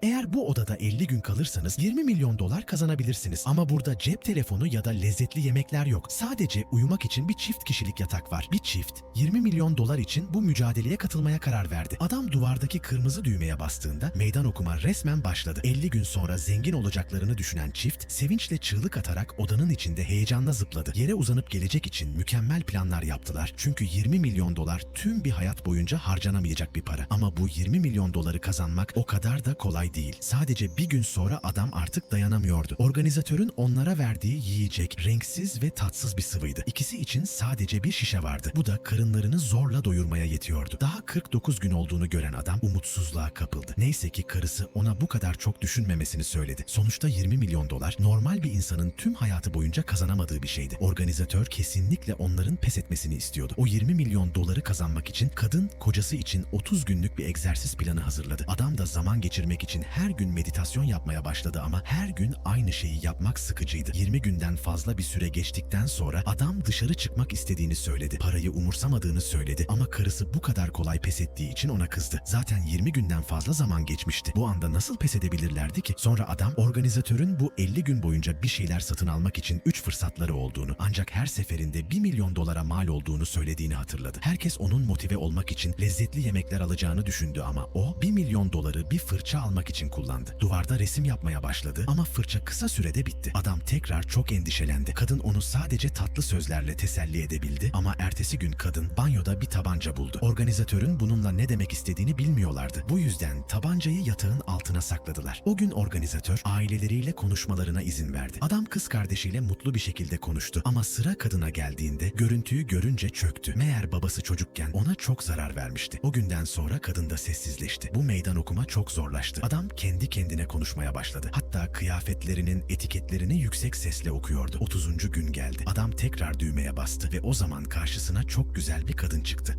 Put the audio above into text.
Yeah, bu odada 50 gün kalırsanız 20 milyon dolar kazanabilirsiniz. Ama burada cep telefonu ya da lezzetli yemekler yok. Sadece uyumak için bir çift kişilik yatak var. Bir çift 20 milyon dolar için bu mücadeleye katılmaya karar verdi. Adam duvardaki kırmızı düğmeye bastığında meydan okuma resmen başladı. 50 gün sonra zengin olacaklarını düşünen çift sevinçle çığlık atarak odanın içinde heyecanla zıpladı. Yere uzanıp gelecek için mükemmel planlar yaptılar. Çünkü 20 milyon dolar tüm bir hayat boyunca harcanamayacak bir para. Ama bu 20 milyon doları kazanmak o kadar da kolay değil. Sadece bir gün sonra adam artık dayanamıyordu. Organizatörün onlara verdiği yiyecek renksiz ve tatsız bir sıvıydı. İkisi için sadece bir şişe vardı. Bu da karınlarını zorla doyurmaya yetiyordu. Daha 49 gün olduğunu gören adam umutsuzluğa kapıldı. Neyse ki karısı ona bu kadar çok düşünmemesini söyledi. Sonuçta 20 milyon dolar normal bir insanın tüm hayatı boyunca kazanamadığı bir şeydi. Organizatör kesinlikle onların pes etmesini istiyordu. O 20 milyon doları kazanmak için kadın kocası için 30 günlük bir egzersiz planı hazırladı. Adam da zaman geçirmek için her gün meditasyon yapmaya başladı ama her gün aynı şeyi yapmak sıkıcıydı. 20 günden fazla bir süre geçtikten sonra adam dışarı çıkmak istediğini söyledi. Parayı umursamadığını söyledi ama karısı bu kadar kolay pes ettiği için ona kızdı. Zaten 20 günden fazla zaman geçmişti. Bu anda nasıl pes edebilirlerdi ki? Sonra adam organizatörün bu 50 gün boyunca bir şeyler satın almak için 3 fırsatları olduğunu ancak her seferinde 1 milyon dolara mal olduğunu söylediğini hatırladı. Herkes onun motive olmak için lezzetli yemekler alacağını düşündü ama o 1 milyon doları bir fırça almak için kullandı. Duvarda resim yapmaya başladı ama fırça kısa sürede bitti. Adam tekrar çok endişelendi. Kadın onu sadece tatlı sözlerle teselli edebildi ama ertesi gün kadın banyoda bir tabanca buldu. Organizatörün bununla ne demek istediğini bilmiyorlardı. Bu yüzden tabancayı yatağın altına sakladılar. O gün organizatör aileleriyle konuşmalarına izin verdi. Adam kız kardeşiyle mutlu bir şekilde konuştu ama sıra kadına geldiğinde görüntüyü görünce çöktü. Meğer babası çocukken ona çok zarar vermişti. O günden sonra kadın da sessizleşti. Bu meydan okuma çok zorlaştı. Adam kendi kendine konuşmaya başladı. Hatta kıyafetlerinin etiketlerini yüksek sesle okuyordu. 30. gün geldi. Adam tekrar düğmeye bastı ve o zaman karşısına çok güzel bir kadın çıktı.